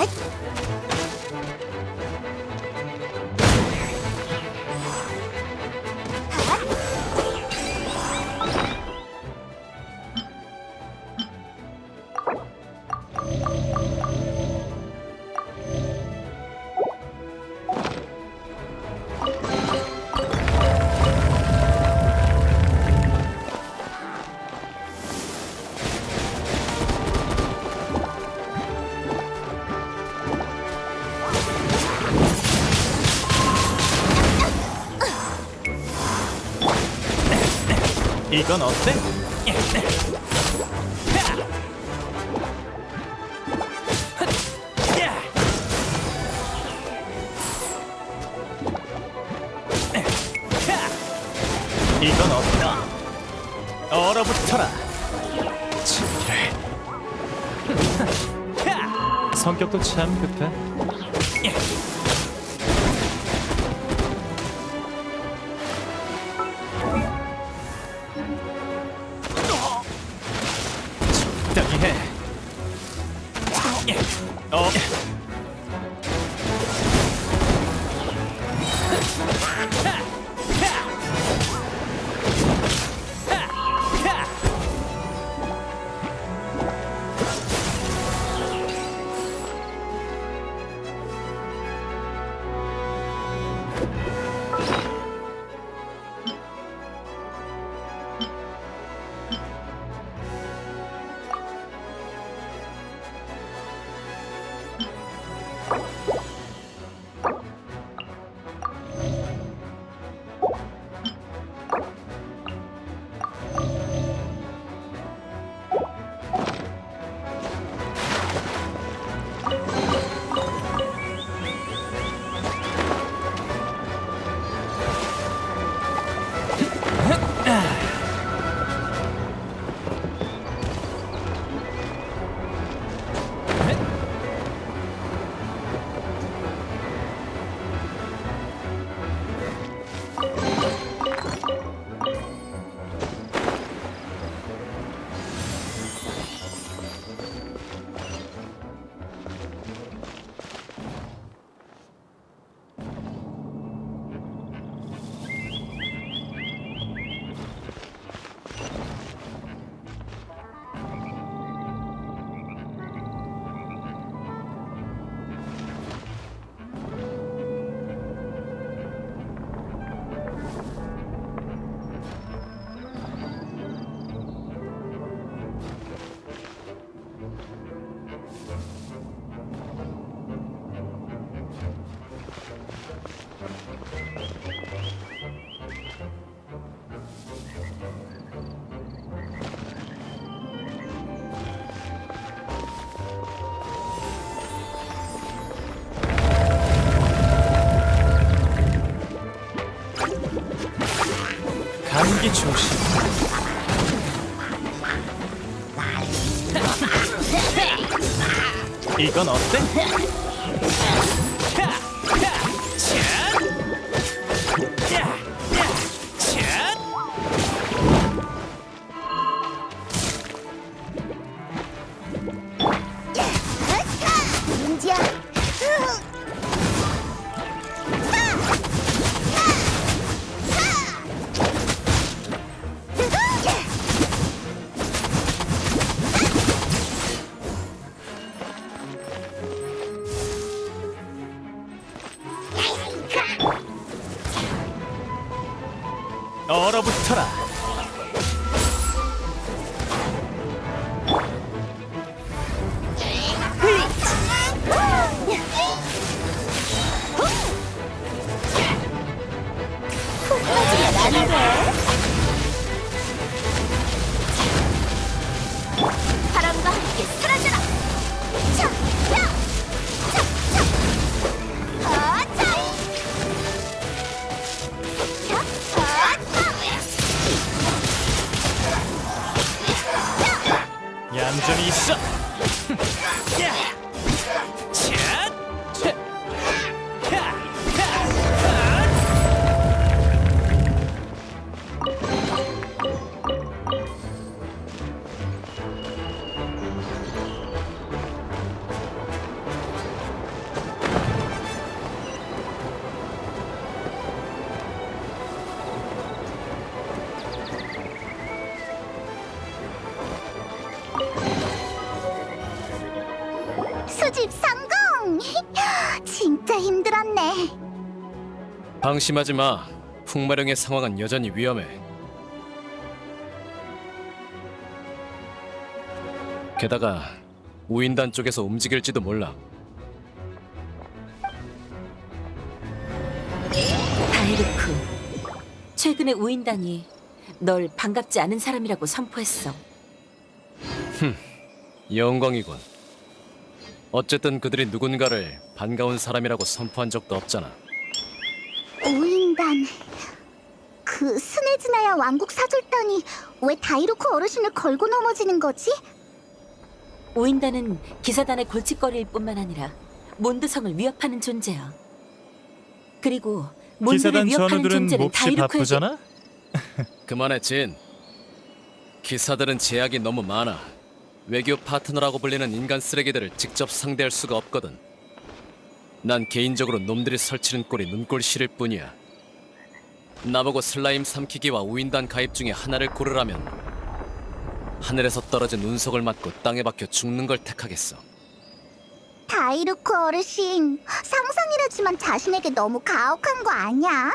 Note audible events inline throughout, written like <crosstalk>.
はい。 이건 어때? 이건 없다. 얼어붙어라. 진기를. 성격도 참 급해. 감기 조심. 이건 어때? 얼어붙어라. 나는 왜? 바람과 차. 얌전 방심하지 마. 풍마령의 상황은 여전히 위험해. 게다가 우인단 쪽에서 움직일지도 몰라. 바이르크, 최근에 우인단이 널 반갑지 않은 사람이라고 선포했어. 영광이군. 어쨌든 그들이 누군가를 반가운 사람이라고 선포한 적도 없잖아. 오인단. 그 스네즈나야 왕국 사절단이 왜 다이로크 어르신을 걸고 넘어지는 거지? 오인단은 기사단의 골칫거리일 뿐만 아니라 몬드성을 위협하는 존재야. 그리고 몬드를 기사단 위협하는 전우들은 존재는 몹시 다이로크에게 바쁘잖아. <laughs> 그만해 진. 기사들은 제약이 너무 많아. 외교 파트너라고 불리는 인간 쓰레기들을 직접 상대할 수가 없거든. 난 개인적으로 놈들이 설치는 꼴이 눈꼴 싫을 뿐이야. 나보고 슬라임 삼키기와 우인단 가입 중에 하나를 고르라면 하늘에서 떨어진 운석을 맞고 땅에 박혀 죽는 걸 택하겠어. 다이루크 어르신, 상상이라지만 자신에게 너무 가혹한 거 아니야? 야!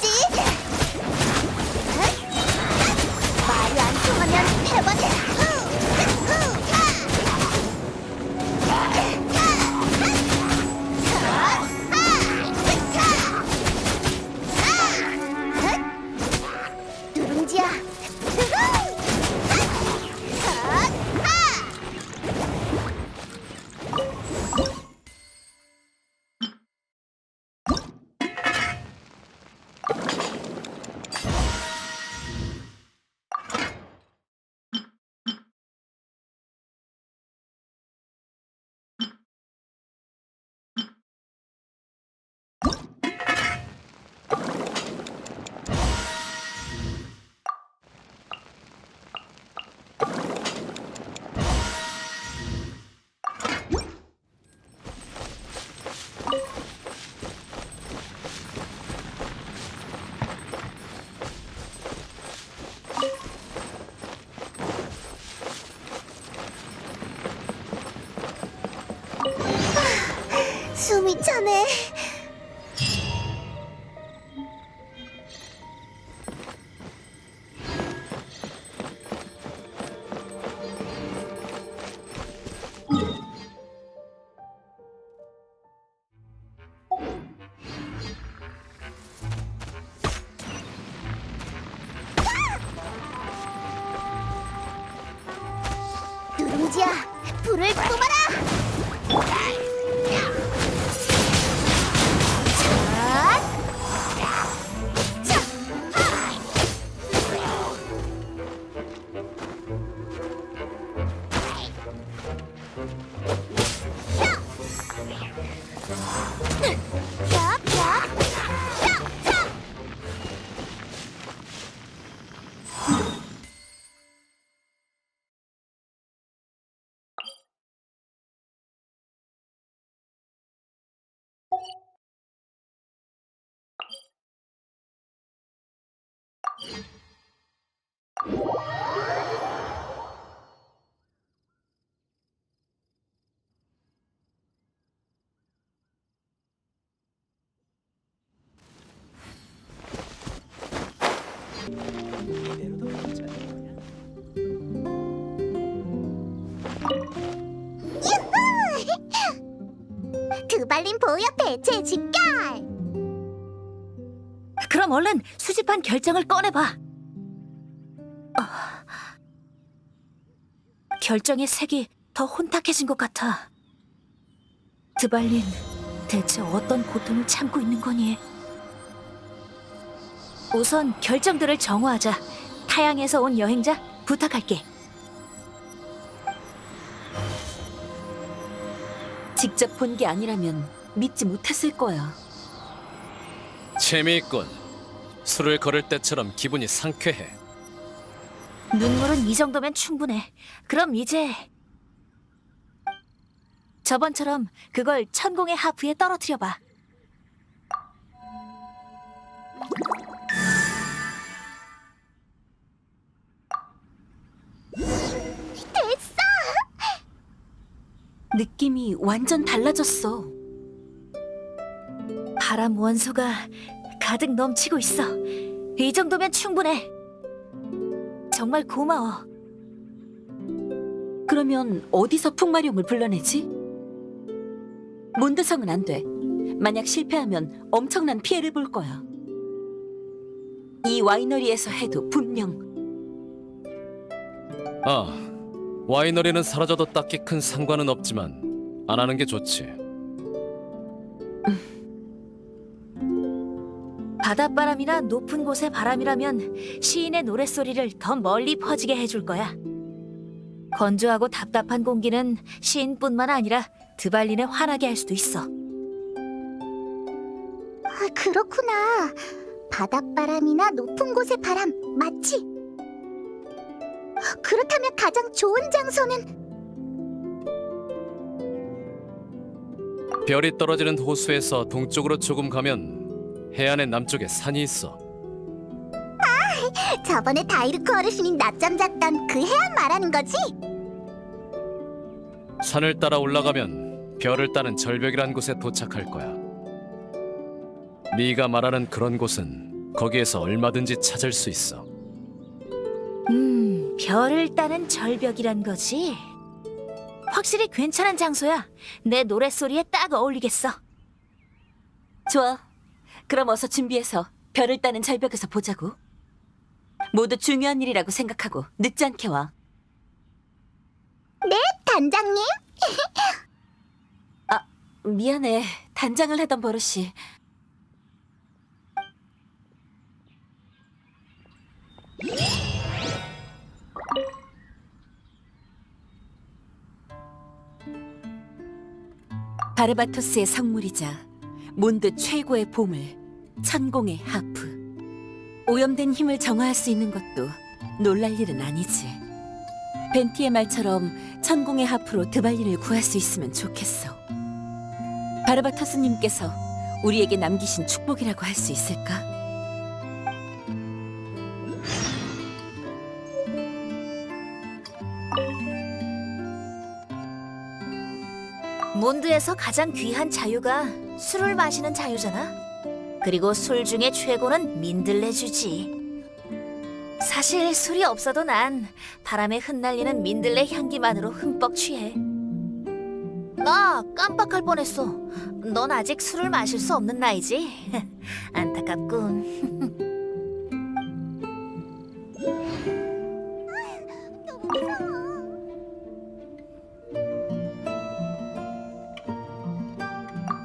뜨끈뜨끈하지? 숨이 차네. you 드발린 보여 배체 집결! 그럼 얼른 수집한 결정을 꺼내봐. 어, 결정의 색이 더 혼탁해진 것 같아. 드발린, 대체 어떤 고통을 참고 있는 거니? 우선 결정들을 정화하자. 타양에서 온 여행자 부탁할게. 직접 본 게 아니라면 믿지 못했을 거야. 재미있군. 술을 걸을 때처럼 기분이 상쾌해. 눈물은 이 정도면 충분해. 그럼 이제 저번처럼 그걸 천공의 하프에 떨어뜨려 봐. 느낌이 완전 달라졌어. 바람 원소가 가득 넘치고 있어. 이 정도면 충분해. 정말 고마워. 그러면 어디서 풍마룡을 불러내지? 몬드성은 안 돼. 만약 실패하면 엄청난 피해를 볼 거야. 이 와이너리에서 해도 분명 아, 와이너리는 사라져도 딱히 큰 상관은 없지만 안 하는 게 좋지. <laughs> 바닷바람이나 높은 곳의 바람이라면 시인의 노랫소리를 더 멀리 퍼지게 해줄 거야. 건조하고 답답한 공기는 시인뿐만 아니라 드발린에 화나게 할 수도 있어. 아, 그렇구나. 바닷바람이나 높은 곳의 바람, 맞지? 그렇다면 가장 좋은 장소는 별이 떨어지는 호수에서 동쪽으로 조금 가면 해안의 남쪽에 산이 있어. 저번에 다이르크 어르신이 낮잠 잤던 그 해안 말하는 거지? 산을 따라 올라가면 별을 따는 절벽이란 곳에 도착할 거야. 네가 말하는 그런 곳은 거기에서 얼마든지 찾을 수 있어. 음, 별을 따는 절벽이란 거지. 확실히 괜찮은 장소야. 내 노랫소리에 딱 어울리겠어. 좋아. 그럼 어서 준비해서 별을 따는 절벽에서 보자고. 모두 중요한 일이라고 생각하고 늦지 않게 와. 단장님? <laughs> 미안해. 단장을 하던 버릇이. 바르바토스의 성물이자 몬드 최고의 보물, 천공의 하프. 오염된 힘을 정화할 수 있는 것도 놀랄 일은 아니지. 벤티의 말처럼 천공의 하프로 드발린을 구할 수 있으면 좋겠어. 바르바토스님께서 우리에게 남기신 축복이라고 할 수 있을까? 몬드에서 가장 귀한 자유가 술을 마시는 자유잖아. 그리고 술 중에 최고는 민들레주지. 사실 술이 없어도 난 바람에 흩날리는 민들레 향기만으로 흠뻑 취해. 나 깜빡할 뻔했어. 넌 아직 술을 마실 수 없는 나이지? <laughs> 안타깝군. <laughs>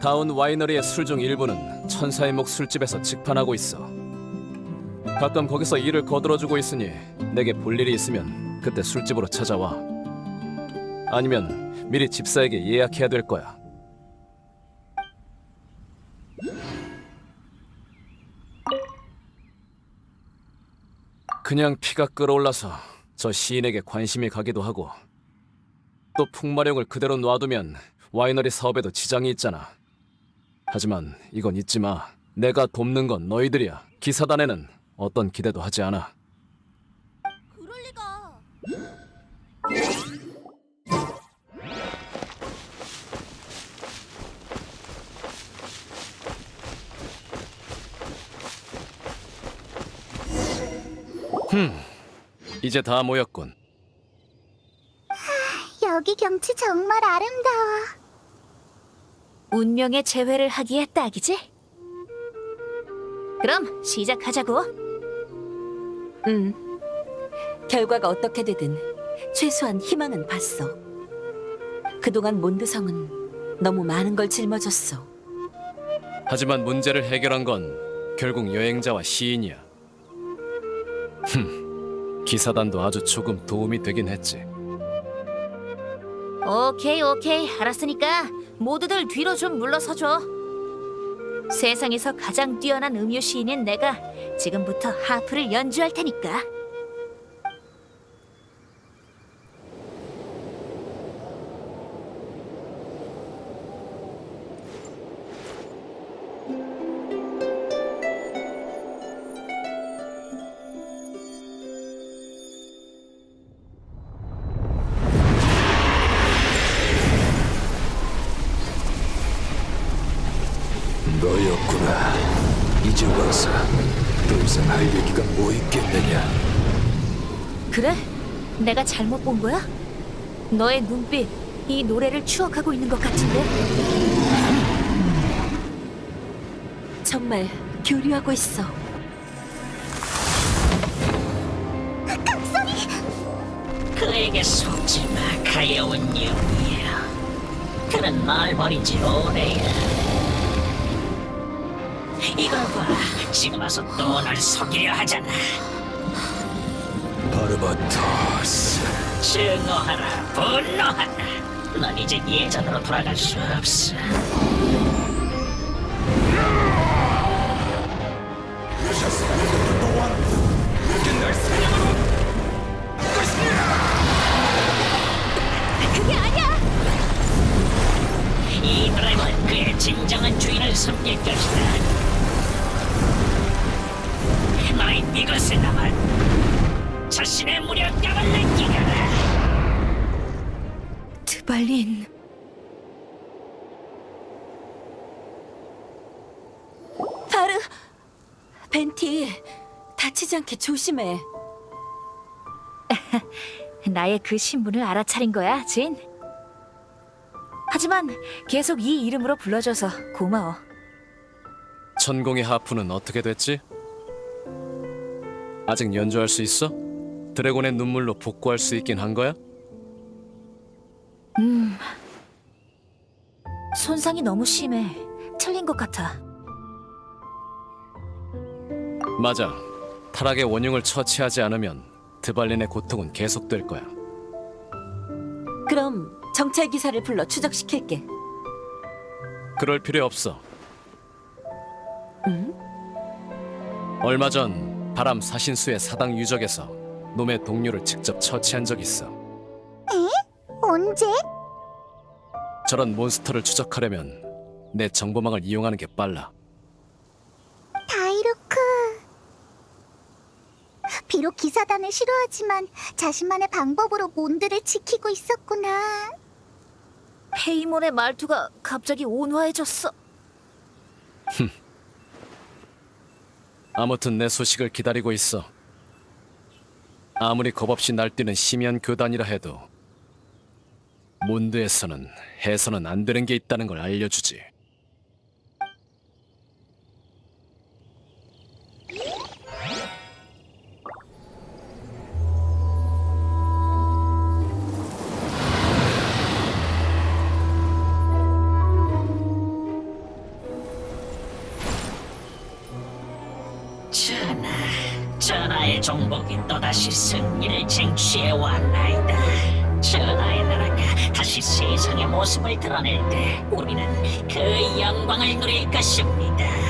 다운 와이너리의 술중 일부는 천사의 목 술집에서 직판하고 있어. 가끔 거기서 일을 거들어주고 있으니 내게 볼 일이 있으면 그때 술집으로 찾아와. 아니면 미리 집사에게 예약해야 될 거야. 그냥 피가 끓어올라서 저 시인에게 관심이 가기도 하고 또 풍마령을 그대로 놔두면 와이너리 사업에도 지장이 있잖아. 하지만 이건 잊지 마. 내가 돕는 건 너희들이야. 기사단에는 어떤 기대도 하지 않아. 그럴 리가. 이제 다 모였군. 여기 경치 정말 아름다워. 운명의 재회를 하기에 딱이지? 그럼 시작하자고. 음. 결과가 어떻게 되든 최소한 희망은 봤어. 그동안 몬드성은 너무 많은 걸 짊어졌어. 하지만 문제를 해결한 건 결국 여행자와 시인이야. 흠, 기사단도 아주 조금 도움이 되긴 했지. 오케이 오케이 알았으니까 모두들 뒤로 좀 물러서줘. 세상에서 가장 뛰어난 음유 시인인 내가 지금부터 하프를 연주할 테니까. 더 이상 할 얘기가 뭐 있겠느냐? 그래? 내가 잘못 본 거야? 너의 눈빛, 이 노래를 추억하고 있는 것 같은데? 정말 교류하고 있어. 그에게 속지 마, 가여운 영이야. 그는 날 버린 지 오래야. 이걸 봐, 지금 와서 또 날 속이려 하잖아. 바르바토스. 증오하라, 분노하라. 넌 이제 예전으로 돌아갈 수 없어. 않게 조심해. <laughs> 나의 그 신분을 알아차린 거야, 진. 하지만 계속 이 이름으로 불러줘서 고마워. 천공의 하프는 어떻게 됐지? 아직 연주할 수 있어? 드래곤의 눈물로 복구할 수 있긴 한 거야? 음. 손상이 너무 심해. 틀린 것 같아. 맞아. 타락의 원흉을 처치하지 않으면 드발린의 고통은 계속될 거야. 그럼 정찰 기사를 불러 추적시킬게. 그럴 필요 없어. 응? 얼마 전 바람 사신수의 사당 유적에서 놈의 동료를 직접 처치한 적 있어. 언제? 저런 몬스터를 추적하려면 내 정보망을 이용하는 게 빨라. 다이루크. 비록 기사단을 싫어하지만 자신만의 방법으로 몬드를 지키고 있었구나. 페이몬의 말투가 갑자기 온화해졌어. 아무튼 내 소식을 기다리고 있어. 아무리 겁없이 날뛰는 심연 교단이라 해도 몬드에서는 해서는 안 되는 게 있다는 걸 알려주지. 종복이 또다시 승리를 쟁취해 왔나이다. 전하의 나라가 다시 세상의 모습을 드러낼 때 우리는 그 영광을 누릴 것입니다.